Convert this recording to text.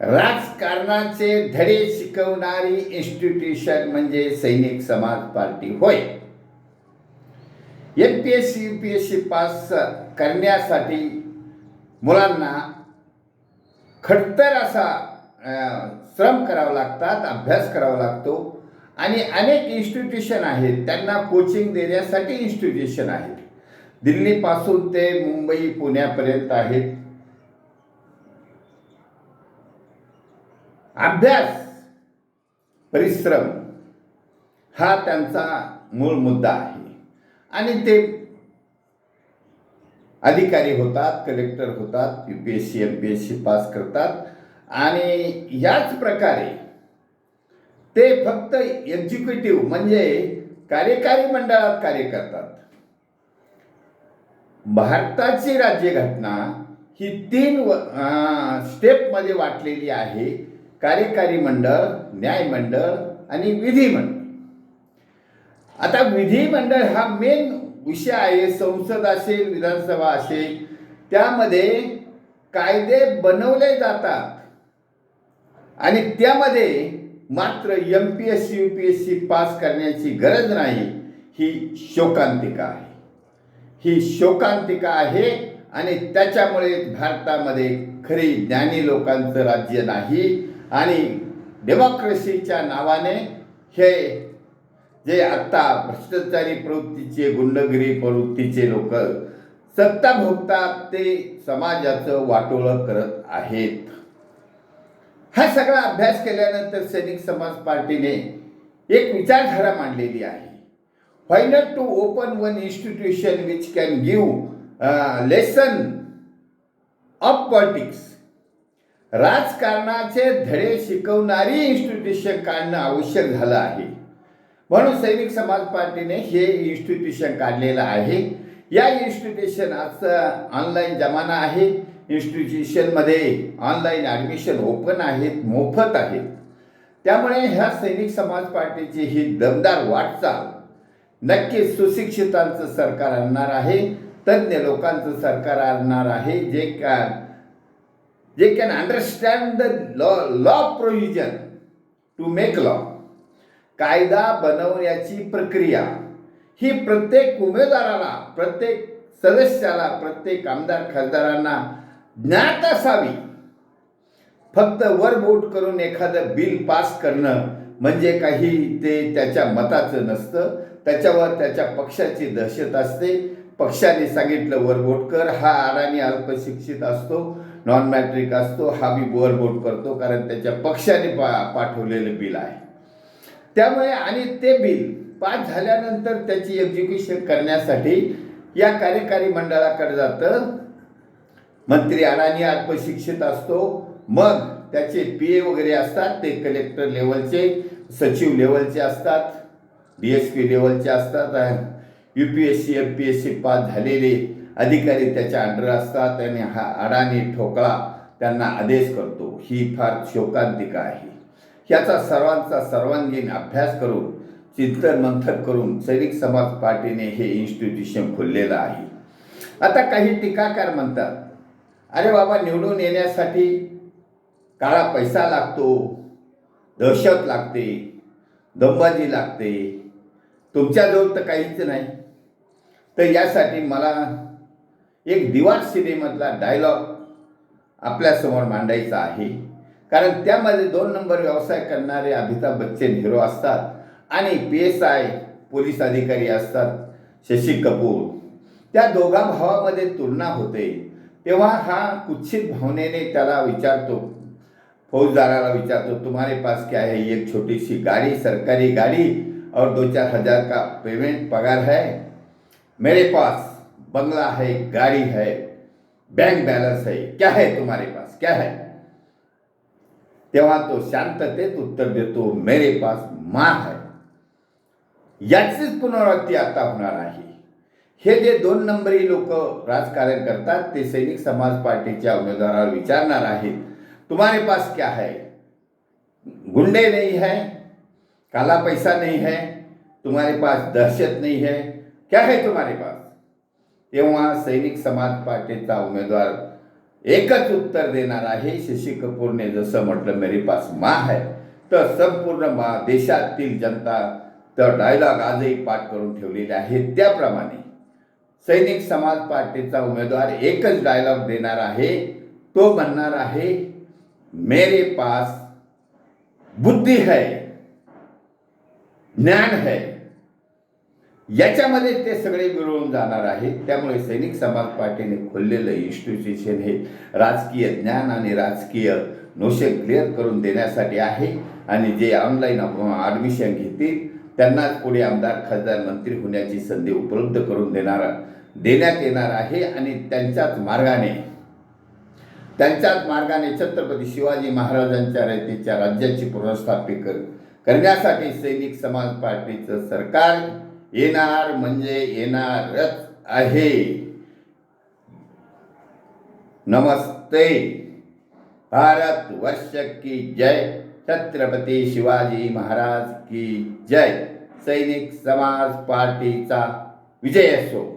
राजकारणाचे धडे शिकवणारी इन्स्टिट्यूशन म्हणजे सैनिक समाज पार्टी होय. M P S C U P S C pass करण्यासाठी मुलांना खडतर असा श्रम करावा लागतात अभ्यास करावा लागतो आणि अनेक इन्स्टिट्यूशन आहेत त्यांना कोचिंग देण्यासाठी इन्स्टिट्यूशन आहेत. दिल्लीपासून ते मुंबई पुण्यापर्यंत आहेत. अभ्यास परिश्रम हा त्यांचा मूळ मुद्दा आहे. आणि ते अधिकारी होतात कलेक्टर होतात U P S C M P S C pass करतात. आणि याच प्रकारे ते फक्त एक्झिक्युटिव्ह म्हणजे कार्यकारी मंडळात कार्य करतात. भारताची राज्यघटना ही तीन स्टेपमध्ये वाटलेली आहे. कार्यकारी मंडळ न्यायमंडळ आणि विधिमंडळ आता विधिमंडळ हा मेन विषय आहे संसद असेल विधानसभा असेल त्यामध्ये कायदे बनवले जातात. आणि त्यामध्ये मात्र M P S C U P S C pass करण्याची गरज नाही. ही शोकांतिका आहे. ही शोकांतिका आहे आणि त्याच्यामुळे भारतामध्ये खरी ज्ञानी लोकांचं राज्य नाही. आणि डेमोक्रेसीच्या नावाने हे जे आत्ता भ्रष्टाचारी प्रवृत्तीचे गुंडगिरी प्रवृत्तीचे लोक सत्ता भोगतात ते समाजाचं वाटोळं करत आहेत. हा सगळा अभ्यास केल्यानंतर सैनिक समाज पार्टीने एक विचारधारा मांडलेली आहे. Why not to open one institution which can give lesson of politics राजकारणाचे धडे शिकवणारी इन्स्टिट्यूशन काढणं आवश्यक झालं आहे. म्हणून सैनिक समाज पार्टीने हे इन्स्टिट्यूशन काढलेलं आहे. या इन्स्टिट्यूशन आजचा ऑनलाईन जमाना आहे. इन्स्टिट्यूशनमध्ये ऑनलाईन ॲडमिशन ओपन आहेत मोफत आहेत. त्यामुळे ह्या सैनिक समाज पार्टीची ही दमदार वाटचाल नक्कीच सुशिक्षितांचं सरकार आणणार आहे तज्ज्ञ लोकांचं सरकार आणणार आहे जे का जे can understand the law law provision to make law कायदा बनवण्याची प्रक्रिया. ही प्रत्येक उमेदवाराला प्रत्येक सदस्याला प्रत्येक आमदार खासदारांना ज्ञात असावी. फक्त वरबोट करून एखादं बिल पास करणं म्हणजे काही ते त्याच्या मताचं नसतं. त्याच्यावर त्याच्या पक्षाची दहशत असते. पक्षाने सांगितलं वरबोट कर. हा अडाणी अल्पशिक्षित असतो. नॉन मॅट्रिक असतो हा बी वरबोट करतो कारण त्याच्या पक्षाने पा पाठवलेलं बिल आहे. त्यामुळे आणि ते बिल पास झाल्यानंतर त्याची एक्झिक्युशन करण्यासाठी या कार्यकारी मंडळाकडे जातं. मंत्री अडाणी अल्पशिक्षित असतो मग त्याचे पी ए वगैरे असतात ते कलेक्टर लेवलचे सचिव लेवलचे असतात डी एस पी लेवलचे असतात U P S C M P S C pass झालेले अधिकारी त्याच्या अंडर असतात त्याने हा अडाणी ठोकळा त्यांना आदेश करतो. ही फार शोकांतिका आहे. ह्याचा सर्वांचा सर्वांगीण अभ्यास करून चिंतन मंथन करून सैनिक समाज पार्टीने हे इन्स्टिट्यूशन खोललेलं आहे. आता काही टीकाकार म्हणतात अरे बाबा निवडून येण्यासाठी काळा पैसा लागतो दहशत लागते दंबाजी लागते. तुमच्याजवळ तर काहीच नाही. तर यासाठी मला एक दिवाण सिनेमधला डायलॉग आपल्यासमोर मांडायचा आहे. कारण त्यामध्ये दोन नंबर व्यवसाय करणारे अमिताभ बच्चन हिरो असतात आणि पी एस आय पोलीस अधिकारी असतात शशी कपूर. त्या दोघा भावामध्ये तुलना होते. तेव्हा हा कुच्छित भावनेने त्याला विचारतो फौजदाराला विचारतो तुम्हारे पास क्या है? एक छोटी सी गाड़ी सरकारी गाड़ी और दो चार हजार का पेमेंट पगार है? मेरे पास. बंगला है गाड़ी है बैंक बैलेंस है क्या है तुम्हारे पास क्या है? तेव्हा तो शांततेत उत्तर देतो मेरे पास माँ है। याचीच पुनरावृत्ती आता होणार आहे. हे जे दोन नंबरी लोक राजकारण करतात ते सैनिक समाज पार्टीच्या उमेदवाराला विचारणार आहेत तुम्हारे पास क्या है? गुंडे नहीं है? काला पैसा नहीं है? तुम्हारे पास दहशत नहीं है? क्या है तुम्हारे पास? तेव्हा सैनिक समाज पार्टीचा उमेदवार एकच उत्तर देणार आहे शशी कपूरने. जसं म्हटलं मेरे पास माँ है. तर संपूर्ण मा देशातील जनता तर डायलॉग आजही पाठ करून ठेवलेले आहे. त्याप्रमाणे सैनिक समाज पार्टीचा उमेदवार एकच डायलॉग देणार आहे. तो म्हणणार आहे मेरे पास बुद्धी है ज्ञान है. याच्यामध्ये ते सगळे मिळून जाणार आहे. त्यामुळे सैनिक समाज पार्टीने खोललेलं इन्स्टिट्यूशन हे राजकीय ज्ञान आणि राजकीय नोशे क्लिअर करून देण्यासाठी आहे. आणि जे ऑनलाईन ॲडमिशन घेतील त्यांनाच पुढे आमदार खासदार मंत्री होण्याची संधी उपलब्ध करून देणार देण्यात येणार आहे. आणि त्यांच्याच मार्गाने त्यांच्याच मार्गाने छत्रपती शिवाजी महाराजांच्या रयतेच्या राज्याची पुनर्स्थापित कर करण्यासाठी सैनिक समाज पार्टीचं सरकार येणार म्हणजे येणारच आहे. नमस्ते. भारत वर्ष की जय. छत्रपती शिवाजी महाराज की जय. सैनिक समाज पार्टीचा विजय असो.